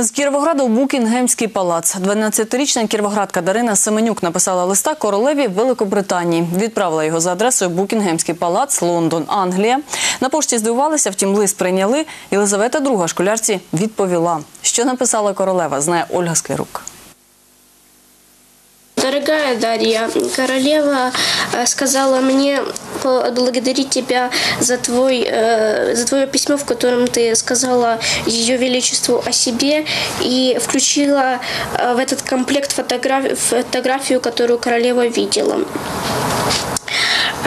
З Кіровограда у Букінгемський палац. 12-річна кіровоградка Дарина Семенюк написала листа королеві Великобританії. Відправила його за адресою Букінгемський палац, Лондон, Англія. На пошті здивувалися, втім лист прийняли. Єлизавета II школярці відповіла. Що написала королева, знає Ольга Склярук. Дорогая Дарья, королева сказала мне поблагодарить тебя за, твой, э, за твое письмо, в котором ты сказала Ее Величеству о себе и включила э, в этот комплект фотограф- фотографию, которую королева видела.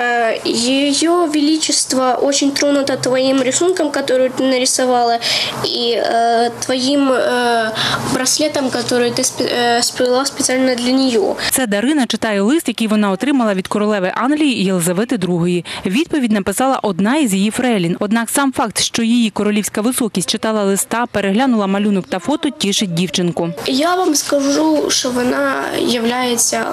Э, Ее Величество очень тронуто твоим рисунком, который ты нарисовала, и э, твоим э, браслетом, который ты спе- э, сплела специально для нее. Це Дарина читає лист, який вона отримала від королеви Англії Єлизавети II. Відповідь написала одна із її фрейлін. Однак сам факт, що її королівська високість читала листа, переглянула малюнок та фото, тішить дівчинку. Я вам скажу, що вона є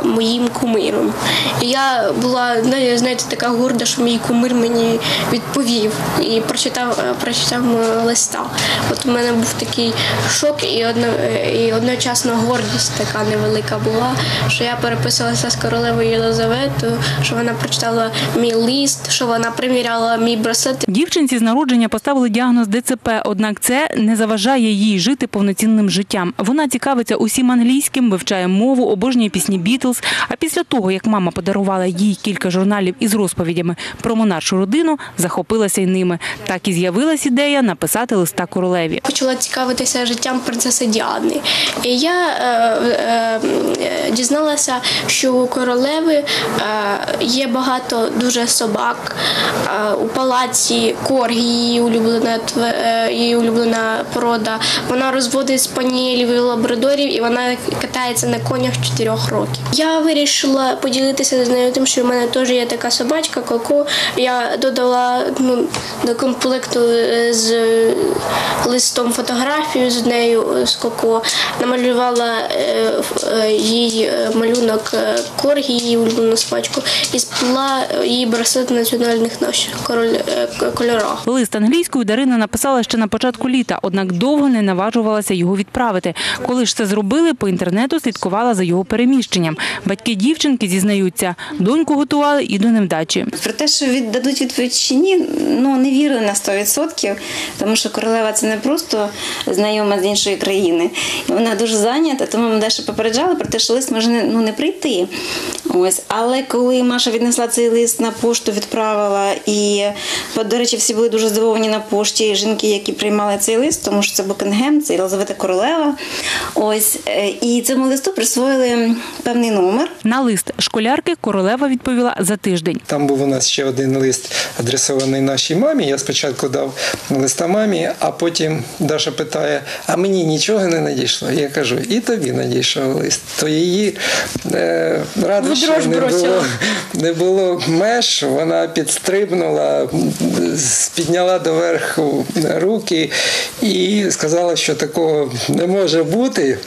моїм кумиром. І я була знає- знаєте, така горда, що мій кумир мені відповів і прочитав, е, прочитав листа. От у мене був такий шок і, одно, е, і одночасно гордість така невелика була, що я переписувалася з королевою Єлизаветою, що вона прочитала мій лист, що вона приміряла мій браслет Дівчинці з народження поставили діагноз ДЦП, однак це не заважає їй жити повноцінним життям. Вона цікавиться усім англійським, вивчає мову, обожнює пісні Бітлз. А після того, як мама подарувала їй кілька журналів із розповідями про монаршу родину, захопилася й ними. Так і з'явилась ідея написати листа королеві. почала цікавитися життям принцеси Діани. І я е, е, е, дізналася, що у королеви е, є багато дуже собак. У палаці коргі, її улюблена е, її улюблена порода. Вона розводить спаніелів і лабрадорів, і вона катається на конях 4 років. Я вирішила поділитися з нею тим, що в мене теж є така собачка, коко. Я додала ну, до комплекту е, з листом фотографію з нею е, з коко, намалювала е, е, їй малюнок коргі, її улюблену собачку, і сплела е, її браслет національних наших король, кольорах. Лист англійською Дарина написала ще на початку літа, однак довго не наважувалася його відправити. Коли ж це зробили, по інтернету слідкувала за його переміщенням. Батьки дівчинки зізнаються, доньку готували і до невдачі. Про те, що віддадуть відповідь чи ні, ну не вірили на 100%, тому що королева це не просто знайома з іншої країни. Вона дуже зайнята, тому ми далі попереджали про те, що лист може ну, не прийти. Ось. Але коли Маша віднесла цей лист на пошту, відправила, і, до речі, всі були дуже здивовані на пошті жінки, які приймали цей лист, тому що це Букингем, це Єлизавета Королева. Ось. Е, І цьому листу присвоїли певний номер. На лист школярки королева відповіла за тиждень. Там був у нас ще один лист, адресований нашій мамі. Я спочатку дав листа мамі, а потім Даша питає: а мені нічого не надійшло. Я кажу, і тобі надійшов лист. То її е, радощів дрожь не бросила. було, не було меж. Вона підстрибнула, підняла доверху руки і сказала, що такого не може бути.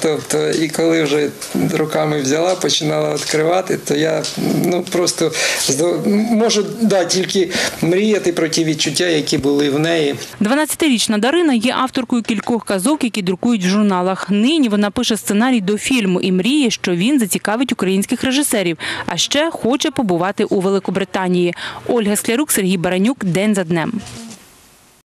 Тобто, і коли вже руками взяла, починала відкривати, то я ну просто можу да, тільки мріяти про ті відчуття, які були в неї. 12-річна Дарина є авторкою кількох казок, які друкують в журналах. Нині вона пише сценарій до фільму і мріє, що він зацікавить українських режисерів. А ще хоче побувати у Великобританії. Ольга Склярук, Сергій Баранюк. День за днем.